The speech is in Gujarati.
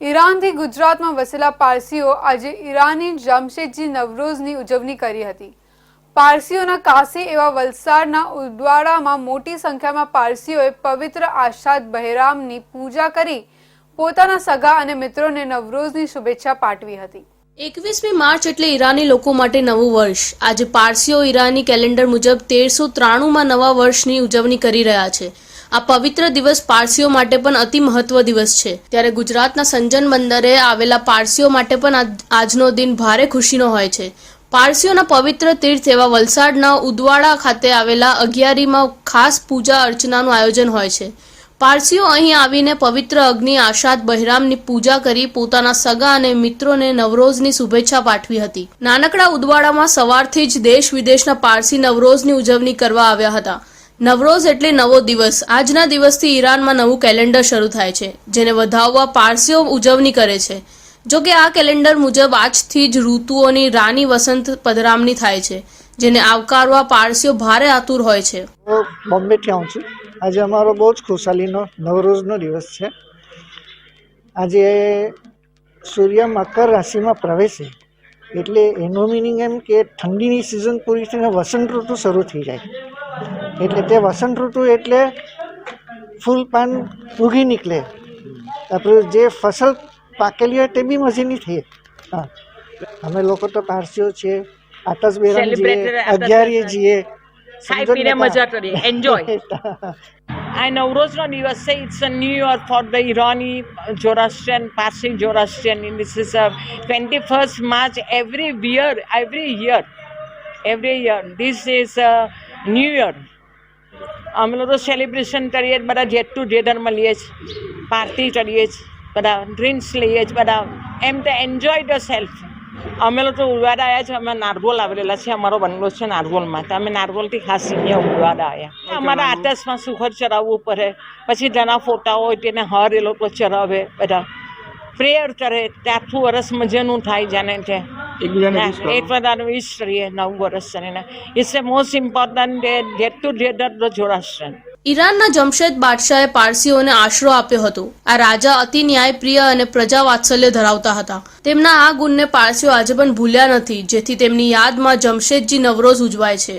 ઈરાનથી ગુજરાતમાં વસેલા પારસીઓ આજે ઈરાની જામશેદજી નવરોઝની ઉજવણી કરી હતી. પારસીઓના કાશી એવા વલસાડના ઉદવાડામાં મોટી સંખ્યામાં પારસીઓએ પવિત્ર આશાદ બહેરામની પૂજા કરી પોતાના સગા અને મિત્રોને નવરોઝની શુભેચ્છા પાઠવી હતી. એકવીસમી માર્ચ એટલે ઈરાની લોકો માટે નવું વર્ષ. આજે પારસીઓ ઈરાની કેલેન્ડર મુજબ તેરસો ત્રાણુંમાં નવા વર્ષની ઉજવણી કરી રહ્યા છે. આ પવિત્ર દિવસ પારસીઓ માટે પણ અતિ મહત્વ દિવસ છે. ત્યારે ગુજરાતના સંજન બંદરે આવેલા પારસીઓ માટે પણ આજ- આજનો દિન ભારે ખુશીનો હોય છે. પારસીઓના પવિત્ર તીર્થ એવા વલસાડના ઉદવાડા ખાતે આવેલા અગિયારીમાં ખાસ પૂજા અર્ચનાનું આયોજન હોય છે. પારસીઓ અહીં આવીને પવિત્ર અગ્નિ આશાદ બહેરામની પૂજા કરી પોતાના સગા અને મિત્રોને નવરોઝની શુભેચ્છા પાઠવી હતી. નાનકડા ઉદવાડામાં સવારથી જ દેશ વિદેશના પારસી નવરોઝની ઉજવણી કરવા આવ્યા હતા. નવરોઝ એટલે નવો દિવસ. આજના દિવસથી ઈરાનમાં નવું કેલેન્ડર શરૂ થાય છે, જેને વધાવવા પારસીઓ ઉજવણી કરે છે. જો કે આ કેલેન્ડર મુજબ આજથી જ ઋતુઓની રાની વસંત પધરામણી થાય છે, જેને આવકારવા પારસીઓ ભારે આતુર હોય છે. હું બોમ્બેથી આવું છું? આજે અમારો બહુ જ ખુશાલીનો નવરોઝનો દિવસ છે. આજે સૂર્ય મકર રાશિમાં પ્રવેશે, એટલે એનો મિનિંગ એમ કે ઠંડીની સિઝન પૂરી થઈને વસંત ઋતુ શરૂ થઈ જાય. એટલે તે વસંત ઋતુ એટલે ફૂલ પાન ઉગી નીકળે. આપણું જે ફસલ પાકેલી હોય તે બી મજીની થઈ. હા. અમે લોકો તો પારસીઓ છીએ આતસ બેરામ જઈએ અગિયારીએ. જઈએ ખાઈ પીને મજા કરીએ. એન્જોય આ નવરોઝનો દિવસ છે. It's a new year for the Irani Zoroastrian Parsi Zoroastrian in this is a twenty first March every year every year every year this is a new year. અમે લોકો સેલિબ્રેશન કરીએ બધા જેટ ટુ જેટર મળીએ છીએ પાર્ટી કરીએ છીએ બધા ડ્રિંક્સ લઈએ છીએ બધા એમ તો એન્જોય ધ સેલ્ફ અમે લોકો ઉડવાડા આવ્યા છે અમે નારગોલ આવેલા છે અમારો બંગલો છે નારગોલમાં તો અમે નારગોલથી ખાસ અહીંયા ઉડવાડા આવ્યા અમારા આતસમાં સુખર ચરાવવું પડે પછી જેના ફોટા હોય તેને હર એ લોકો ચરાવે બધા. પ્રેયર કરે તે આખું વરસ મજાનું થાય જાણે છે. એક બધાને વિશ કરીએ નવું વર્ષ કરીને it's a most important get together the ઈરાનના જમશેદ બાદશાહે પારસીઓને આશરો આપ્યો હતો. આ રાજા અતિ ન્યાયપ્રિય અને પ્રજા વાત્સલ્ય ધરાવતા હતા. તેમના આ ગુણને પારસીઓ આજે પણ ભૂલ્યા નથી જેથી તેમની યાદમાં જમશેદજી નવરોઝ ઉજવાય છે.